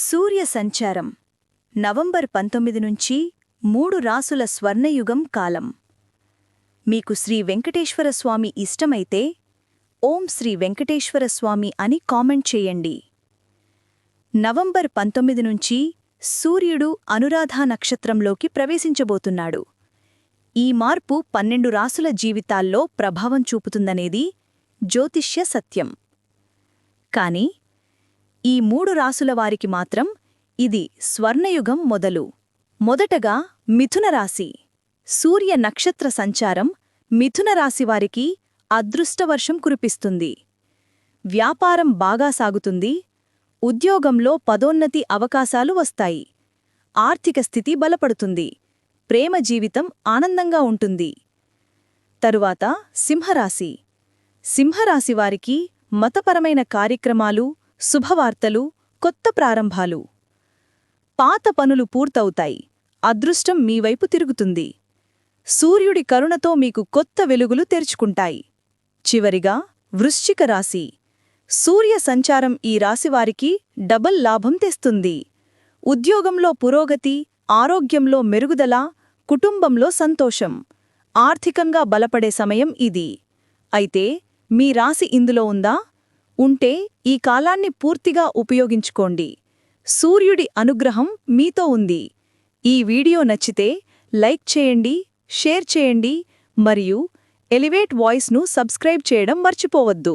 సూర్య సంచారం. నవంబర్ పంతొమ్మిది నుంచి మూడు రాసుల స్వర్ణయుగం కాలం. మీకు శ్రీ వెంకటేశ్వర స్వామి ఇష్టమైతే ఓం శ్రీ వెంకటేశ్వర స్వామి అని కామెంట్ చేయండి. నవంబర్ పంతొమ్మిది నుంచి సూర్యుడు అనురాధ నక్షత్రంలోకి ప్రవేశించబోతున్నాడు. ఈ మార్పు పన్నెండు రాసుల జీవితాల్లో ప్రభావం చూపుతుందనేది జ్యోతిష్య సత్యం. కాని ఈ మూడు రాసుల వారికి మాత్రం ఇది స్వర్ణయుగం మొదలు. మొదటగా మిథునరాశి సూర్య నక్షత్ర సంచారం మిథునరాశివారికి అదృష్టవర్షం కురిపిస్తుంది. వ్యాపారం బాగా సాగుతుంది. ఉద్యోగంలో పదోన్నతి అవకాశాలు వస్తాయి. ఆర్థిక స్థితి బలపడుతుంది. ప్రేమ జీవితం ఆనందంగా ఉంటుంది. తరువాత సింహరాశి. సింహరాశివారికి మతపరమైన కార్యక్రమాలు శుభవార్తలు కొత్త ప్రారంభాలు. పాత పనులు పూర్తవుతాయి. అదృష్టం మీవైపు తిరుగుతుంది. సూర్యుడి కరుణతో మీకు కొత్త వెలుగులు తెరుచుకుంటాయి. చివరిగా వృశ్చిక రాశి. సూర్య సంచారం ఈ రాశివారికి డబల్ లాభం తెస్తుంది. ఉద్యోగంలో పురోగతి ఆరోగ్యంలో మెరుగుదల కుటుంబంలో సంతోషం. ఆర్థికంగా బలపడే సమయం ఇది. అయితే మీ రాశి ఇందులో ఉందా? ఉంటే ఈ కాలాన్ని పూర్తిగా ఉపయోగించుకోండి. సూర్యుడి అనుగ్రహం మీతో ఉంది. ఈ వీడియో నచ్చితే లైక్ చేయండి షేర్ చేయండి మరియు ఎలివేట్ వాయిస్ను సబ్స్క్రైబ్ చేయడం మర్చిపోవద్దు.